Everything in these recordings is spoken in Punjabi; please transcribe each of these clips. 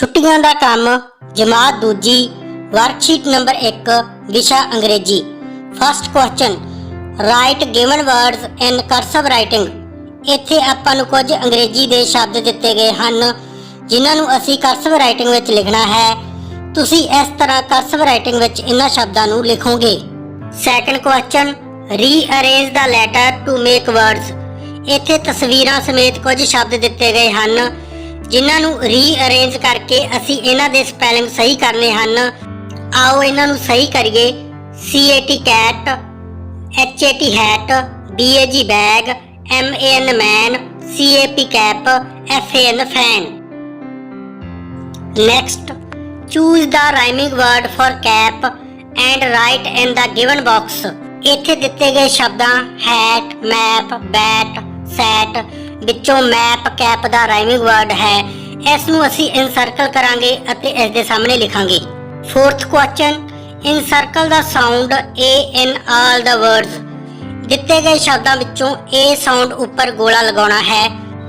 ਛੁੱਟੀਆਂ ਦਾ ਕੰਮ, ਜਮਾਤ ਦੂਜੀ ਵਰਕਸ਼ੀਟ ਨੰਬਰ 1 ਵਿਸ਼ਾ ਅੰਗਰੇਜ਼ੀ। First question write given words in cursive writing ਇੱਥੇ ਆਪਾਂ ਨੂੰ ਕੁਝ ਅੰਗਰੇਜ਼ੀ ਦੇ ਸ਼ਬਦ ਦਿੱਤੇ ਗਏ ਹਨ, ਜਿਨ੍ਹਾਂ ਨੂੰ ਅਸੀਂ ਕਰਸਿਵ ਰਾਈਟਿੰਗ ਵਿੱਚ ਲਿਖਣਾ ਹੈ। ਤੁਸੀਂ ਇਸ ਤਰ੍ਹਾਂ ਕਰਸਿਵ ਰਾਈਟਿੰਗ ਵਿੱਚ ਇਹਨਾਂ ਸ਼ਬਦਾਂ ਨੂੰ ਲਿਖੋਗੇ। Second question rearrange the letter to make words ਇੱਥੇ ਤਸਵੀਰਾਂ ਸਮੇਤ ਕੁਝ ਸ਼ਬਦ ਦਿੱਤੇ ਗਏ ਹਨ। ਜਿਨ੍ਹਾਂ ਨੂੰ ਰੀਅਰੇਂਜ ਕਰਕੇ ਅਸੀਂ ਇਹਨਾਂ ਦੇ ਸਪੈਲਿੰਗ ਸਹੀ ਕਰਨੇ ਹਨ, ਆਓ ਇਹਨਾਂ ਨੂੰ ਸਹੀ ਕਰੀਏ। C A T cat H A T hat B A G bag M A N man C A P cap F A N fan next choose the rhyming word for cap and write in the given box ਇੱਥੇ ਦਿੱਤੇ ਗਏ ਸ਼ਬਦਾਂ ਹੈਟ ਮੈਪ ਬੈਟ ਸੈਟ ਵਿੱਚੋਂ ਮੈਪ ਕੈਪ ਦਾ ਰਾਈਮਿੰਗ ਵਰਡ ਹੈ। ਇਸ ਨੂੰ ਅਸੀਂ ਇਨਸਰਕਲ ਕਰਾਂਗੇ ਅਤੇ ਇਸ ਦੇ ਸਾਹਮਣੇ ਲਿਖਾਂਗੇ। Fourth question encircle the sound A in all the words ਦਿੱਤੇ ਗਏ ਸ਼ਬਦਾਂ ਵਿੱਚੋਂ A ਸਾਊਂਡ ਉੱਪਰ ਗੋਲਾ ਲਗਾਉਣਾ ਹੈ।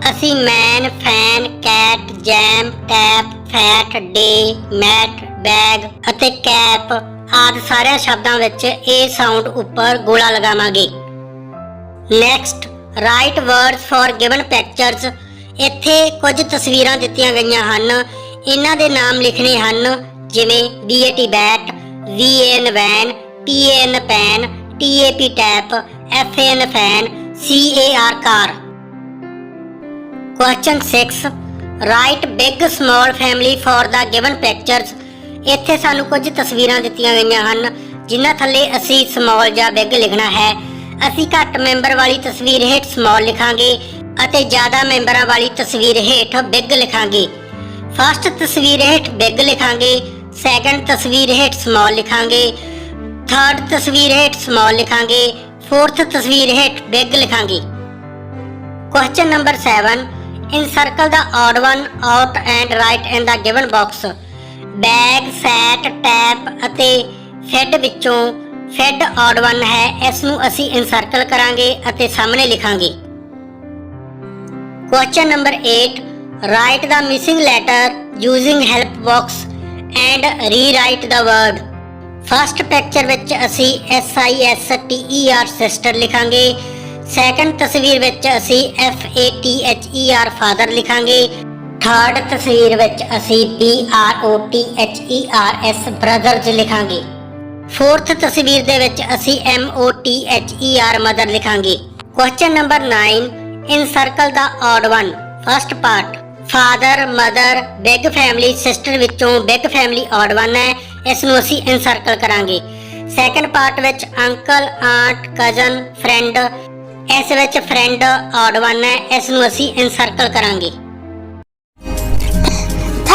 ਅਸੀਂ man fan cat jam tap fat day mat bag ਅਤੇ ਕੈਪ ਆਦਿ ਸਾਰੇ ਸ਼ਬਦਾਂ ਵਿੱਚ A ਸਾਊਂਡ ਉੱਪਰ ਗੋਲਾ ਲਗਾਵਾਂਗੇ। Next write words for given pictures ਇੱਥੇ ਕੁਝ ਤਸਵੀਰਾਂ ਦਿੱਤੀਆਂ ਗਈਆਂ ਹਨ। ਇਹਨਾਂ ਦੇ ਨਾਮ ਲਿਖਣੇ ਹਨ, ਜਿਵੇਂ BAT bat VAN van PAN pan TAP tap FAN fan CAR. Car question 6 write big small family for the given pictures ਇੱਥੇ ਸਾਨੂੰ ਕੁਝ ਤਸਵੀਰਾਂ ਦਿੱਤੀਆਂ ਗਈਆਂ ਹਨ, ਜਿਨ੍ਹਾਂ ਥੱਲੇ ਅਸੀਂ ਸਮਾਲ ਜਾਂ ਬਿਗ ਲਿਖਣਾ ਹੈ। ਅਸੀਂ ਘੱਟ ਮੈਂਬਰ ਵਾਲੀ ਤਸਵੀਰ ਹੇਠ ਸਮਾਲ ਲਿਖਾਂਗੇ ਅਤੇ ਜ਼ਿਆਦਾ ਮੈਂਬਰਾਂ ਵਾਲੀ ਤਸਵੀਰ ਹੇਠ ਬਿਗ ਲਿਖਾਂਗੇ। ਫਸਟ ਤਸਵੀਰ ਹੇਠ ਬਿਗ ਲਿਖਾਂਗੇ ਸੈਕੰਡ ਤਸਵੀਰ ਹੇਠ ਸਮਾਲ ਲਿਖਾਂਗੇ ਥਰਡ ਤਸਵੀਰ ਹੇਠ ਸਮਾਲ ਲਿਖਾਂਗੇ ਫੋਰਥ ਤਸਵੀਰ ਹੇਠ ਬਿਗ ਲਿਖਾਂਗੇ। Question number 7 encircle the odd one out and write in the given box bag set tap ਅਤੇ ਫੈਡ ਵਿੱਚੋਂ ਫੈਡ ਆਡ ਵਨ ਹੈ ਇਸ ਨੂੰ ਅਸੀਂ ਇਨਸਰਕਲ ਕਰਾਂਗੇ ਅਤੇ ਸਾਹਮਣੇ ਲਿਖਾਂਗੇ। Question number 8 write the missing letter using help box and rewrite the word first picture ਵਿੱਚ ਅਸੀਂ S I S T E R sister ਲਿਖਾਂਗੇ। ਸੈਕੰਡ ਤਸਵੀਰ ਵਿੱਚ ਅਸੀਂ F A T H E R father ਲਿਖਾਂਗੇ। ਥਰਡ ਤਸਵੀਰ ਵਿੱਚ ਅਸੀਂ B R O T H E R S brothers ਲਿਖਾਂਗੇ। ਫੋਰਥ ਤਸਵੀਰ ਦੇ ਵਿੱਚ ਅਸੀਂ M O T H E R mother ਲਿਖਾਂਗੇ। ਕੁਐਸਚਨ ਨੰਬਰ 9 ਇਨ ਸਰਕਲ ਦਾ odd one first part father mother big family sister ਵਿੱਚੋਂ ਬਿਗ ਫੈਮਿਲੀ ਆਡ ਵਨ ਹੈ ਇਸ ਨੂੰ ਅਸੀਂ ਇਨਸਰਕਲ ਕਰਾਂਗੇ। ਸੈਕੰਡ ਪਾਰਟ ਵਿੱਚ ਅੰਕਲ ਆਂਟ ਕਜ਼ਨ ਫਰੈਂਡ ਇਸ ਵਿੱਚ ਫਰੈਂਡ ਆਡ ਵਨ ਹੈ ਇਸ ਨੂੰ ਅਸੀਂ ਇਨਸਰਕਲ ਕਰਾਂਗੇ।